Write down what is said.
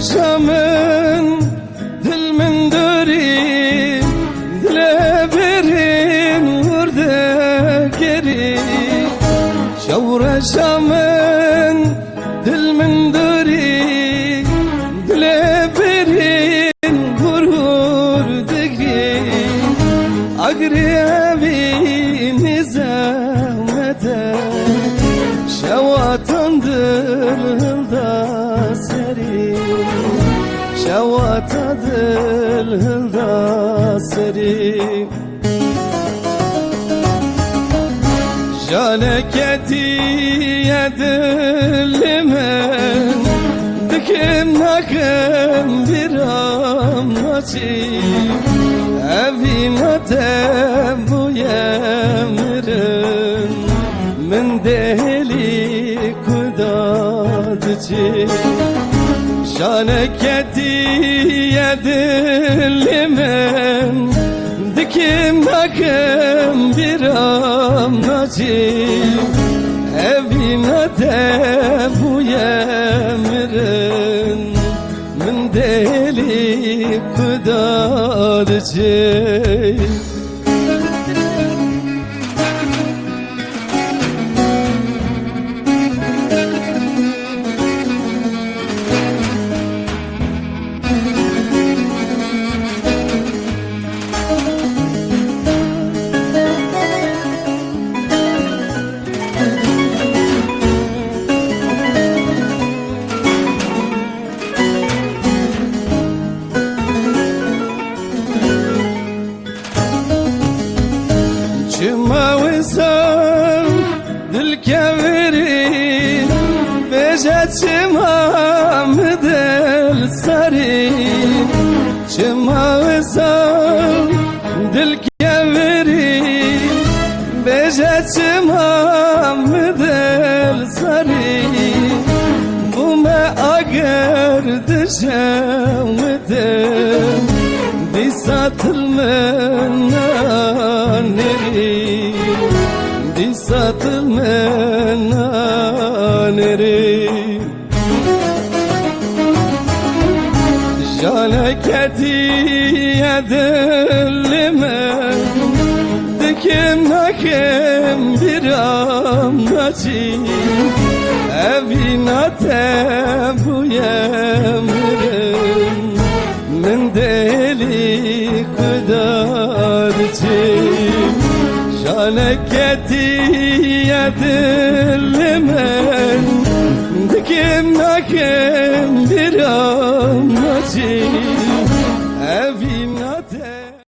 şamın dil min dile berin vurdu geri. Şavre şamın dil dile berin vurdu geri. Agri evi nizamete Şevatandır hılda seri Şevatadır hılda seri. Jaleketi yedilimen Dikim nakim bir amaçı Evime bu yemirin Min deli kudadıcı Şaneketi yedilimen Dikim nakım bir amacı Evime bu yemirin Min deli kudadıcı dil keviri Beja çıma mıdel sari Çıma wisam dil keviri Beja çıma mıdel sari Bu me ager düşemedim Bir satılmayan neri Jaleketi yedillime Dikim nakim bir amacı Evinate bu yemirin Min deli kudarcı Jaleketi yedillimen Dikim nakim bir amacı City.